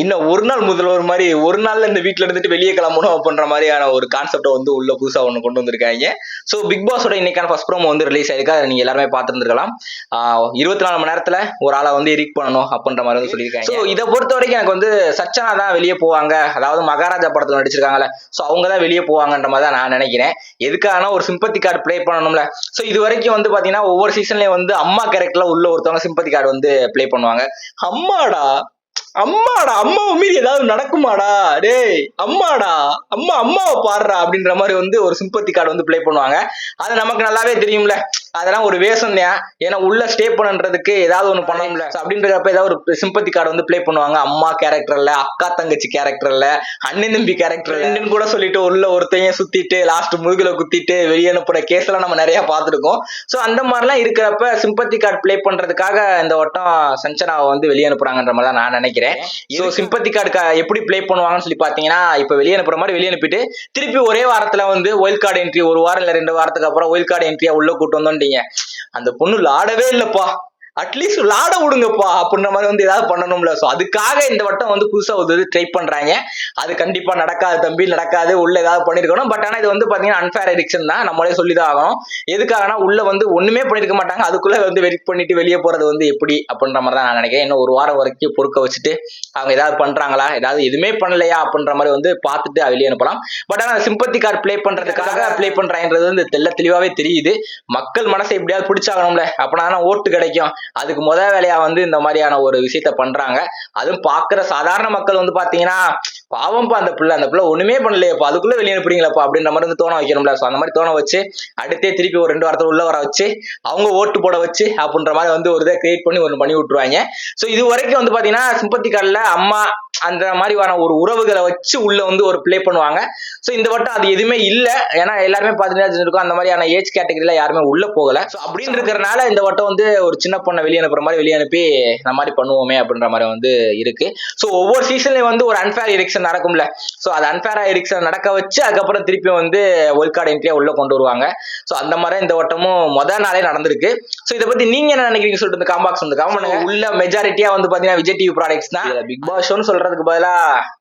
இன்னும் ஒரு நாள் முதல்வர் மாதிரி ஒரு நாள்ல இந்த வீட்ல இருந்துட்டு வெளியே கிளம்பணும் அப்படின்ற மாதிரியான ஒரு கான்செப்டை வந்து உள்ள புதுசா ஒன்று கொண்டு வந்திருக்காங்க. ஸோ பிக் பாஸோட இன்னைக்கான ஃபர்ஸ்ட் ப்ரோமோ வந்து ரிலீஸ் ஆயிருக்கு. அதை நீங்க எல்லாருமே பார்த்துருந்துருக்கலாம். இருபத்தி நாலு மணி நேரத்துல ஒரு ஆளை வந்து எரிக் பண்ணணும் அப்படின்ற மாதிரி வந்து சொல்லியிருக்காங்க. ஸோ இதை பொறுத்த வரைக்கும் எனக்கு வந்து சச்சனா தான் வெளியே போவாங்க. அதாவது மகாராஜா படத்துல நடிச்சிருக்காங்கல்ல. ஸோ அவங்க தான் வெளியே போவாங்கன்ற மாதிரி தான் நான் நினைக்கிறேன். எதுக்காகனா ஒரு சிம்பத்தி கார்டு ப்ளே பண்ணணும்ல. ஸோ இது வரைக்கும் வந்து பாத்தீங்கன்னா ஒவ்வொரு சீசன்லயும் வந்து அம்மா கேரக்டர்ல உள்ள ஒருத்தவங்க சிம்பத்தி கார்டு வந்து ப்ளே பண்ணுவாங்க. அம்மாடா அம்மாடா அம்மாவை மீறி ஏதாவது நடக்குமாடா? டேய் அம்மாடா அம்மா அம்மாவை பாடுறா அப்படின்ற மாதிரி வந்து ஒரு சிம்பத்தி கார்டு வந்து பிளே பண்ணுவாங்க. அது நமக்கு நல்லாவே தெரியும்ல. அதெல்லாம் ஒரு வேஷம் தான் ஏன்னா உள்ள ஸ்டே பண்ணுன்றதுக்கு ஏதாவது ஒன்று பண்ணணும்ல So அப்படின்றப்ப ஏதாவது ஒரு சிம்பத்தி கார்டு வந்து ப்ளே பண்ணுவாங்க. அம்மா கேரக்டர்ல அக்கா தங்கச்சி கேரக்டர்ல அண்ணன் தம்பி கேரக்டர் கூட சொல்லிட்டு உள்ள ஒருத்தையும் சுத்திட்டு லாஸ்ட் முதுகுல குத்திட்டு வெளியே அனுப்புற கேஸ் எல்லாம் நம்ம நிறைய பார்த்துருக்கோம். ஸோ அந்த மாதிரிலாம் இருக்கிறப்ப சிம்பத்தி கார்டு ப்ளே பண்றதுக்காக இந்த வட்டம் சஞ்சனாவை வந்து வெளியே அனுப்புறாங்கன்ற மாதிரி தான் நான் நினைக்கிறேன். ஸோ சிம்பத்தி கார்டு எப்படி ப்ளே பண்ணுவாங்கன்னு சொல்லி பார்த்தீங்கன்னா இப்போ வெளியே அனுப்புற மாதிரி வெளியே அனுப்பிட்டு திருப்பி ஒரே வாரத்துல வந்து ஒயில் கார்டு என்ட்ரி ஒரு வாரம் இல்லை ரெண்டு வாரத்துக்கு அப்புறம் ஒயில் கார்டு என்ட்ரியா உள்ள கூட்டு வந்தோன்றீங்க அந்த பொண்ணு லாடவே இல்லப்பா. அட்லீஸ்ட் விளாட விடுங்கப்பா அப்படின்ற மாதிரி வந்து ஏதாவது பண்ணணும்ல. ஸோ அதுக்காக இந்த வட்டம் வந்து புதுசாக ஒரு இது ட்ரை பண்ணுறாங்க அது கண்டிப்பாக நடக்காது தம்பி நடக்காது. உள்ள ஏதாவது பண்ணியிருக்கணும் பட் ஆனால் இது வந்து பார்த்தீங்கன்னா அன்ஃபேர் எடிக்ஷன் தான். நம்மளே சொல்லி தான் ஆகணும். எதுக்காகனா உள்ள வந்து ஒன்றுமே பண்ணியிருக்க மாட்டாங்க. அதுக்குள்ளே வந்து வெயிட் பண்ணிட்டு வெளியே போகிறது வந்து எப்படி அப்படின்ற மாதிரி தான் நான் நினைக்கிறேன். இன்னும் ஒரு வாரம் வரைக்கும் பொறுக்க வச்சுட்டு அவங்க ஏதாவது பண்ணுறாங்களா ஏதாவது எதுவுமே பண்ணலையா? அப்படின்ற மாதிரி வந்து பார்த்துட்டு வெளியே அனுப்பலாம். பட் ஆனால் சிம்பத்தி கார்டு ப்ளே பண்ணுறதுக்காக ப்ளே பண்ணுறாங்கன்றது வந்து தெல்ல தெளிவாகவே தெரியுது. மக்கள் மனசை எப்படியாவது பிடிச்சாகணும்ல. அப்படின்னா ஓட்டு கிடைக்கும். அதுக்கு முத வேலையா வந்து இந்த மாதிரியான ஒரு விஷயத்த பண்றாங்க. அதுவும் பாக்குற சாதாரண மக்கள் வந்து பாத்தீங்கன்னா பாவம்ப்பா அந்த பிள்ளை அந்த பிள்ளை ஒண்ணுமே பண்ணலையப்பா அதுக்குள்ள வெளியே அனுப்புறீங்களப்பா அப்படின்ற மாதிரி வந்து தோண வைக்கணும்ல. ஸோ அந்த மாதிரி தோண வச்சு அடுத்தே திருப்பி ஒரு ரெண்டு வாரத்தில் உள்ள வர வச்சு அவங்க ஓட்டு போட வச்சு அப்படின்ற மாதிரி வந்து ஒரு இதை கிரியேட் பண்ணி ஒன்று பண்ணி விட்டுருவாங்க. ஸோ இது வரைக்கும் வந்து பாத்தீங்கன்னா சிம்பத்தி கார்டில் அம்மா அந்த மாதிரியான ஒரு உறவுகளை வச்சு உள்ள வந்து ஒரு ப்ளே பண்ணுவாங்க. ஸோ இந்த வட்டம் அது எதுவுமே இல்லை. ஏன்னா எல்லாருமே பார்த்துட்டு இருக்கும். அந்த மாதிரியான ஏஜ் கேட்டகரியில யாருமே உள்ள போகல. ஸோ அப்படின்னு இருக்கிறனால இந்த வட்டம் வந்து ஒரு சின்ன பொண்ணை வெளியே அனுப்புற மாதிரி வெளியே அனுப்பி இந்த மாதிரி பண்ணுவோமே அப்படின்ற மாதிரி வந்து இருக்கு. ஸோ ஒவ்வொரு சீசன்லயும் வந்து ஒரு அன்ஃபேர் எரிக்ஷன் நடக்கும்ல. ஸோ அது அன்ஃபேர் எரிக்ஷன் நடக்க வச்சு அதுக்கப்புறம் திருப்பி வந்து ஒயில் கார்டு என்ட்ரியா உள்ள கொண்டு வருவாங்க. ஸோ அந்த மாதிரி இந்த வட்டமும் முத நாளே நடந்திருக்கு. ஸோ இதை பத்தி நீங்க என்ன நினைக்கிறீங்க சொல்லிட்டு இந்த காம்பாக்ஸ் வந்து காம் பண்ணுங்க. உள்ள மெஜாரிட்டியா வந்து பாத்தீங்கன்னா விஜய் டிவி ப்ராடக்ட்ஸ் தான். பிக் பாஸ் ஷோன்னு சொல்றதுக்கு பதிலா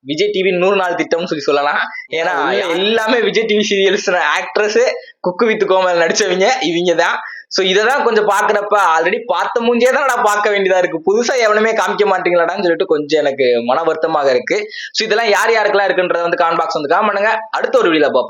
விஜய் டிவி நூறு நாள் திட்டம்னு சொல்லி சொல்லலாம். ஏன்னா எல்லாமே Vijay TV serials actress cook with Komal நடிச்சவங்க இவங்க தான். ஸோ இதை தான் கொஞ்சம் பார்க்குறப்ப ஆல்ரெடி பார்த்த மூஞ்சே தான் நான் பார்க்க வேண்டியதா இருக்கு. புதுசா எவனுமே காமிக்க மாட்டீங்களாடான்னு சொல்லிட்டு கொஞ்சம் எனக்கு மன வருத்தமாக இருக்கு. ஸோ இதெல்லாம் யார் யாருக்கெல்லாம் இருக்குன்றத வந்து கான்பாக்ஸ் வந்து காம் பண்ணுங்க. அடுத்த ஒரு வீடியோல பார்ப்போம்.